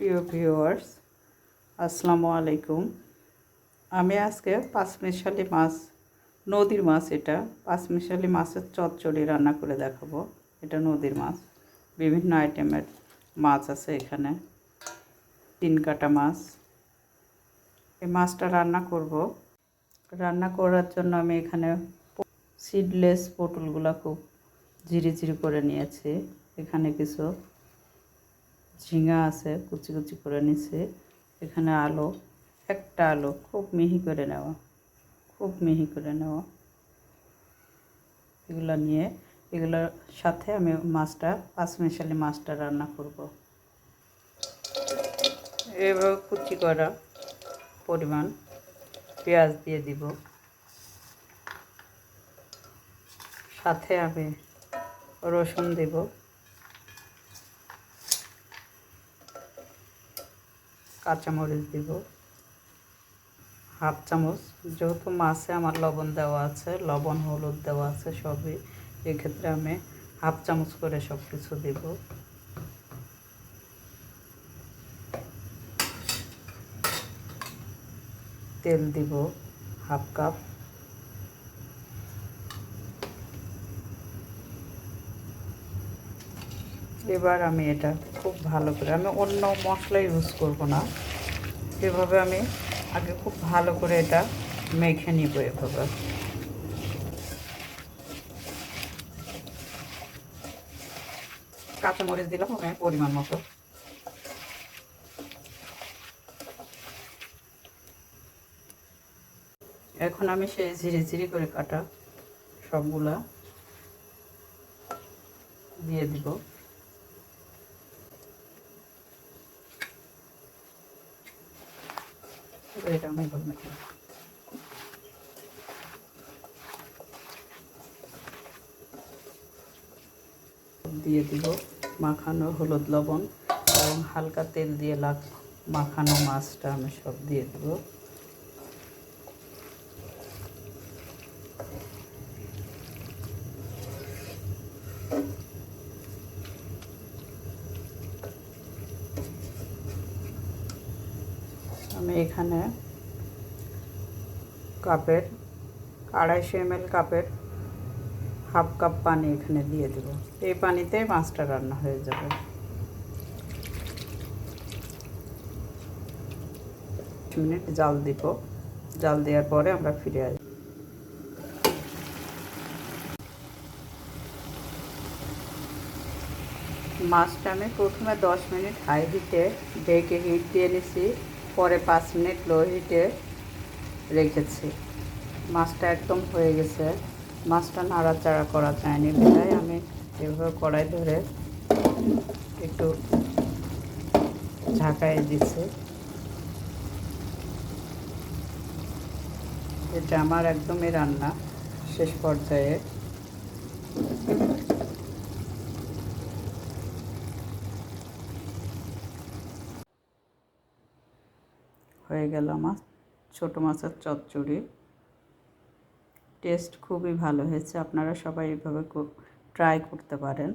প্রিয় ভিউয়ার্স, আসসালামু আলাইকুম। আমি আজকে পাঁচমিশালি মাছ, নদীর মাছ এটা। পাঁচমিশালি মাছের চচ্চড়ি রান্না করে দেখাবো। এটা নদীর মাছ। বিভিন্ন আইটেমের মাছ আছে এখানে। তিন কাটা মাছ। এই মাছটা রান্না করব। রান্না করার জন্য আমি এখানে সিডলেস পটলগুলো খুব ঝিরি ঝিরি করে নিয়েছি। এখানে কিছু ঝিঙা আছে, কুচি কুচি করে নিছি। এখানে আলু, একটা আলু, খুব মিহি করে নেওয়া খুব মিহি করে নেওয়া এগুলো নিয়ে, এগুলোর সাথে আমি মাছটা পাঁচ পাঁচমিশালি মাছটা রান্না করব। এবার কুচি করা পরিমাণ পেঁয়াজ দিয়ে দিব। সাথে আমি রসুন দেব। কাঁচামরিচ দিব। হাফ চামচ। যেহেতু মাছে আমার লবণ দেওয়া আছে, লবণ, হলুদ দেওয়া আছে সবই, এক্ষেত্রে আমি হাফ চামচ করে সব কিছু দেব। তেল দিব হাফ কাপ। এবার আমি এটা খুব ভালো করে। আমি অন্য মশলা ইউজ করব না। এভাবে আমি আগে খুব ভালো করে এটা মেখে নিব এভাবে। কাঁচামরিচ দিলাম আমি পরিমাণ মতো। এখন আমি সেই ঝিরি ঝিরি করে কাটা সবগুলা দিয়ে দিব। এটা দিয়ে দিব মাখানো হলুদ লবণ এবং হালকা তেল দিয়ে লাগ মাখানো মাছটা আমি সব দিয়ে দেব। আমি এখানে কাপের, আড়াইশো এমএল কাপের হাফ কাপ পানি এখানে দিয়ে দেব। এই পানিতে মাছটা রান্না হয়ে যাবে। মিনিট জাল দিব। জাল দেওয়ার পরে আমরা ফিরে আসব। মাছটা আমি প্রথমে দশ মিনিট হাই হিটে ডেকে হিট দিয়ে নিছি। পরে পাঁচ মিনিট লো হিটে রেখেছি। মাছটা একদম হয়ে গেছে। মাছটা নাড়াচাড়া করা যায়নি বিধায় আমি এভাবে কড়াই ধরে একটু ঝাঁকাই দিচ্ছি এটা আমার একদমই রান্না শেষ পর্যায়ে। হয়ে গেল আমার ছোট মাছের চচ্চড়ি। টেস্ট খুবই ভালো হয়েছে। আপনারা সবাই এইভাবে ট্রাই করতে পারেন।